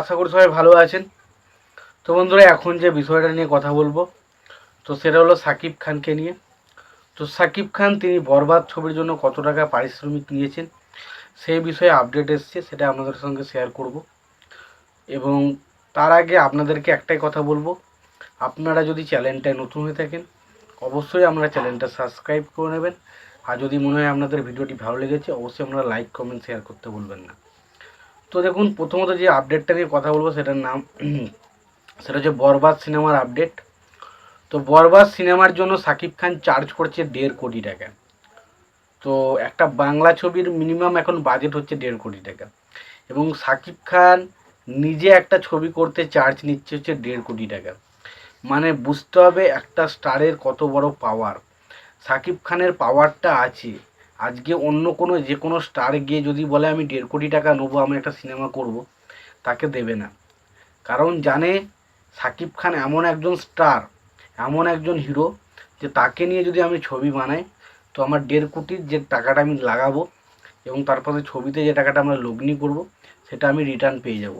আশা করি সবাই ভালো আছেন। তো বন্ধুরা, এখন যে বিষয়টা নিয়ে কথা বলব, তো সেটা হলো সাকিব খানকে নিয়ে। তো সাকিব খান, তিনি বরবাদ ছবির জন্য কত টাকা পারিশ্রমিক নিয়েছেন, সেই বিষয়ে আপডেট এসছে, সেটা আপনাদের সঙ্গে শেয়ার করব। এবং তার আগে আপনাদেরকে একটাই কথা বলব, আপনারা যদি চ্যানেলটায় নতুন হয়ে থাকেন, অবশ্যই আপনারা চ্যানেলটা সাবস্ক্রাইব করে নেবেন। আর যদি মনে হয় আপনাদের ভিডিওটি ভালো লেগেছে, অবশ্যই আপনারা লাইক কমেন্ট শেয়ার করতে ভুলবেন না। তো দেখুন, প্রথমত যে আপডেটটা নিয়ে কথা বলব সেটার নাম, সেটা হচ্ছে বরবাদ সিনেমার আপডেট তো বরবাদ সিনেমার জন্য সাকিব খান চার্জ করছে দেড় কোটি টাকা। তো একটা বাংলা ছবির মিনিমাম এখন বাজেট হচ্ছে দেড় কোটি টাকা। এবং সাকিব খান নিজে একটা ছবি করতে চার্জ নিচ্ছে হচ্ছে দেড় কোটি টাকা। মানে বুঝতে হবে একটা স্টারের কত বড় পাওয়ার সাকিব খানের পাওয়ারটা আছে। আজকে অন্য কোনো, যে কোনো স্টার গিয়ে যদি বলে, আমি দেড় কোটি টাকা নেব, আমি একটা সিনেমা করব, তাকে দেবে না। কারণ জানে সাকিব খান এমন একজন স্টার এমন একজন হিরো যে তাকে নিয়ে যদি আমি ছবি বানাই, তো আমার দেড় কোটির যে টাকাটা আমি লাগাবো এবং তারপরে ছবিতে যে টাকাটা আমরা লগ্নি করব, সেটা আমি রিটার্ন পেয়ে যাব।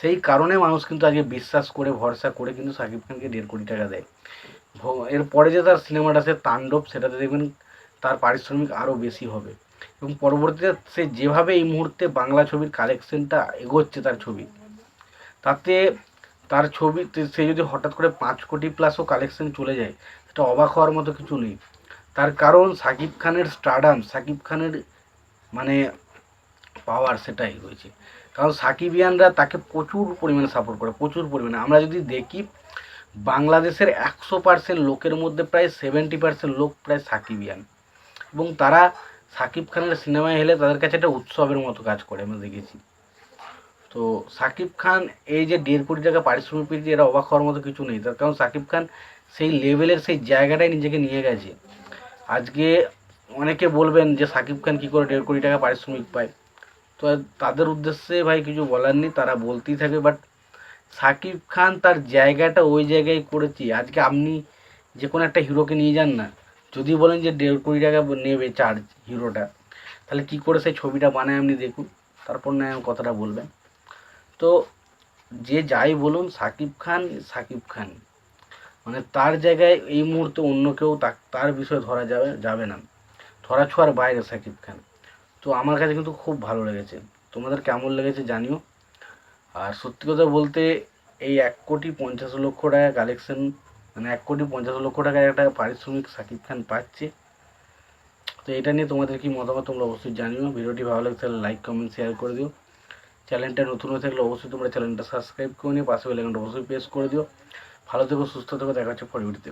সেই কারণে মানুষ কিন্তু আজকে বিশ্বাস করে, ভরসা করে কিন্তু সাকিব খানকে দেড় কোটি টাকা দেয়। এরপরে যে তার সিনেমাটা আছে, তাণ্ডব, সেটাতে দেখবেন তার পারিশ্রমিক আরও বেশি হবে। এবং পরবর্তীতে সে যেভাবে এই মুহূর্তে বাংলা ছবির কালেকশনটা এগোচ্ছে তার ছবি, তাতে তার ছবিতে সে যদি হঠাৎ করে পাঁচ কোটি প্লাসও কালেকশন চলে যায়, সেটা অবাক হওয়ার মতো কিছু নেই। তার কারণ সাকিব খানের স্টারডাম সাকিব খানের মানে পাওয়ার সেটাই রয়েছে কারণ সাকিবিয়ানরা তাকে প্রচুর পরিমাণে সাপোর্ট করে, প্রচুর পরিমাণে। আমরা যদি দেখি, বাংলাদেশের একশো পার্সেন্ট লোকের মধ্যে প্রায় সেভেন্টি পার্সেন্ট লোক প্রায় সাকিবিয়ান। এবং তারা সাকিব খানের সিনেমায় এলে তাদের কাছে একটা উৎসবের মতো কাজ করে আমি দেখেছি। তো সাকিব খান এই যে দেড় কোটি টাকা পারিশ্রমিক পেয়েছে এটা অবাক হওয়ার মতো কিছু নেই, তার কারণ সাকিব খান সেই লেভেলের সেই জায়গাটাই নিজেকে নিয়ে গেছে। আজকে অনেকে বলবেন যে সাকিব খান কী করে দেড় কোটি টাকা পারিশ্রমিক পায়। তো তাদের উদ্দেশ্যে ভাই কিছু বলার নেই, তারা বলতেই থাকবে বাট সাকিব খান তার জায়গাটা ওই জায়গায় করেছে। আজকে আপনি যে কোনো একটা হিরোকে নিয়ে যান না যদি বলেন যে দেড় কোটি টাকা নেবে চার্জ হিরোটা, তাহলে কি করে সেই ছবিটা বানায় আপনি দেখুন। তারপর না আমি কথাটা বলবেন। তো যে যাই বলুন, সাকিব খান সাকিব খান। মানে তার জায়গায় এই মুহূর্তে অন্য কেউ তার বিষয়ে ধরা যাবে যাবে না। ধরা ছোঁয়ার বাইরে সাকিব খান। তো আমার কাছে কিন্তু খুব ভালো লেগেছে। তোমাদের কেমন লেগেছে জানিও। আর সত্যি কথা বলতে, এই এক কোটি পঞ্চাশ লক্ষ টাকা কালেকশন মানে এক কোটি পঞ্চাশ লক্ষ টাকার একটা পারিশ্রমিক সাকিব খান পাচ্ছে। তো এটা নিয়ে তোমাদের কি মতামত তোমরা অবশ্যই জানিও। ভিডিওটি ভালো লাগলে লাইক কমেন্ট শেয়ার করে দিও। চ্যানেলটা নতুন হয়ে থাকলে অবশ্যই তোমরা চ্যানেলটা সাবস্ক্রাইব করে নিও। পাশে বেলাইকনটা অবশ্যই প্রেস করে দিও। ভালো থেকো, সুস্থ থেকো, দেখা হচ্ছে পরবর্তীতে।